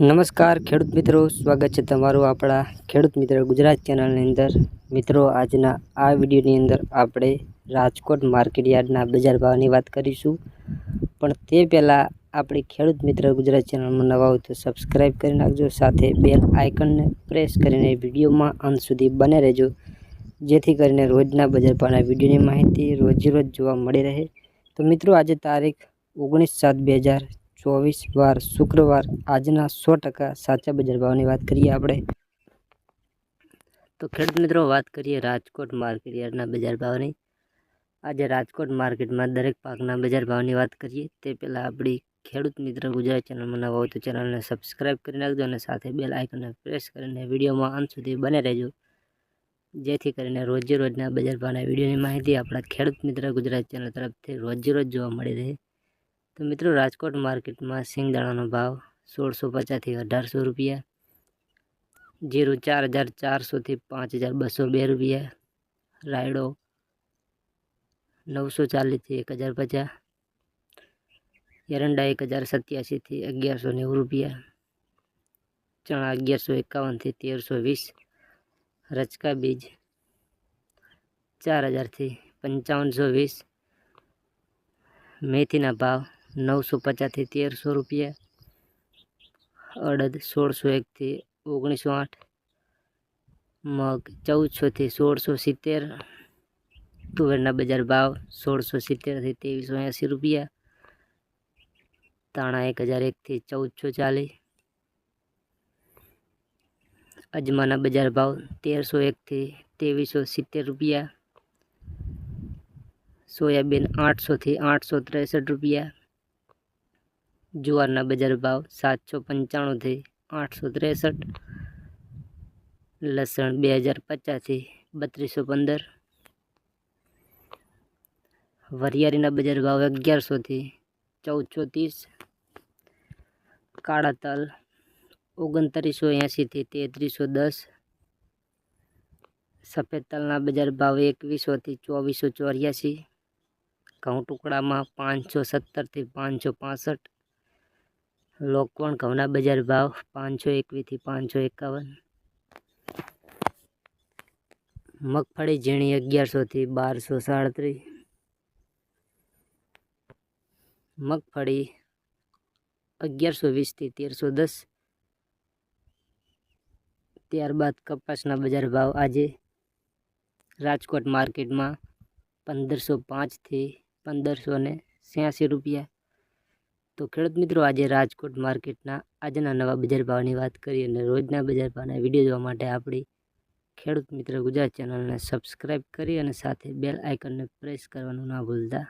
નમસ્કાર, ખેડૂત મિત્રો. સ્વાગત છે તમારું આપણા ખેડૂત મિત્ર ગુજરાત ચેનલની અંદર. મિત્રો, આજના આ વિડીયોની અંદર આપણે રાજકોટ માર્કેટ યાર્ડના બજાર ભાવની વાત કરીશું. પણ તે પહેલાં આપણી ખેડૂત મિત્ર ગુજરાત ચેનલમાં નવા હોય તો સબસ્ક્રાઈબ કરી નાખજો. સાથે બેલ આઇકનને પ્રેસ કરીને વિડીયોમાં અંત સુધી બને રહેજો. જેથી કરીને રોજના બજાર ભાવના વિડીયોની માહિતી રોજે જોવા મળી રહે. તો મિત્રો, આજે તારીખ ઓગણીસ સાત બે હજાર ચોવીસ વાર શુક્રવાર આજના સો ટકા સાચા બજાર ભાવની વાત કરીએ આપણે. તો ખેડૂત મિત્રો, વાત કરીએ રાજકોટ માર્કેટ બજાર ભાવની. આજે રાજકોટ માર્કેટમાં દરેક પાકના બજાર ભાવની વાત કરીએ, તે પહેલાં આપણી ખેડૂત મિત્ર ગુજરાત ચેનલમાં નવા હોય તો ચેનલને સબસ્ક્રાઈબ કરી નાખજો અને સાથે બેલ આઇકનને પ્રેસ કરીને વિડીયોમાં અંત સુધી બને રહેજો. જેથી કરીને રોજે રોજના બજાર ભાવના વિડીયોની માહિતી આપણા ખેડૂત મિત્ર ગુજરાત ચેનલ તરફથી રોજે રોજ જોવા મળી રહે. તો મિત્રો રાજકોટ માર્કેટમાં સિંગદાણાનો ભાવ સોળસો પચાસથી અઢારસો રૂપિયા, જીરું ચાર હજાર ચારસોથી પાંચ હજાર બસો બે રૂપિયા, રાયડો નવસો ચાલીસથી એક હજાર પચાસ, એરંડા એક હજાર સત્યાસીથી અગિયારસો નેવું રૂપિયા, ચણા અગિયારસો એકાવનથી તેરસો વીસ રચકા બીજ ચાર હજારથી પંચાવનસો વીસ, મેથીના ભાવ નવસો પચાસથી તેરસો રૂપિયા, અડદ સોળસો એકથી ઓગણીસો આઠ, મગ ચૌદસોથી સોળસો સિત્તેર, તુવેરના બજાર ભાવ સોળસો સિત્તેરથી ત્રેવીસો એંસી રૂપિયા તાણા એક હજાર એકથી ચૌદસો ચાલીસ, અજમાના બજાર ભાવ તેરસો એકથી ત્રેવીસો સિત્તેર રૂપિયા, સોયાબીન આઠસોથી આઠસો ત્રેસઠ રૂપિયા જુવારના બજાર ભાવ સાતસો પંચાણુંથી આઠસો ત્રેસઠ, લસણ બે હજાર પચાસથી બત્રીસો પંદર. વરિયાળીના બજાર ભાવ અગિયારસોથી ચૌદસો ત્રીસ. કાળા તલ ઓગણત્રીસો એંશીથી તેત્રીસો દસ. સફેદ તલના બજાર ભાવ એકવીસોથી ચોવીસો ચોર્યાસી. ઘઉં ટુકડામાં પાંચસો સત્તરથી પાંચસો પાસઠ. લોકવણ, ઘઉંના બજાર ભાવ પાંચસો એકવીસથી પાંચસો એકાવન. મગફળી ઝીણી અગિયારસોથી બારસો સાડત્રીસ. મગફળી અગિયારસો વીસથી તેરસો દસ. ત્યારબાદ કપાસના બજાર ભાવ આજે રાજકોટ માર્કેટમાં પંદરસો પાંચથી પંદરસો ને રૂપિયા. તો ખેડૂત મિત્રો, આજે રાજકોટ માર્કેટના આજના નવા બજાર ભાવની વાત કરીએ અને રોજના બજાર ભાવના વીડિયો જોવા માટે આપણી ખેડૂત મિત્ર ગુજરાત ચેનલને સબસ્ક્રાઈબ કરી અને સાથે બેલ આઇકનને પ્રેસ કરવાનું ના ભૂલતા.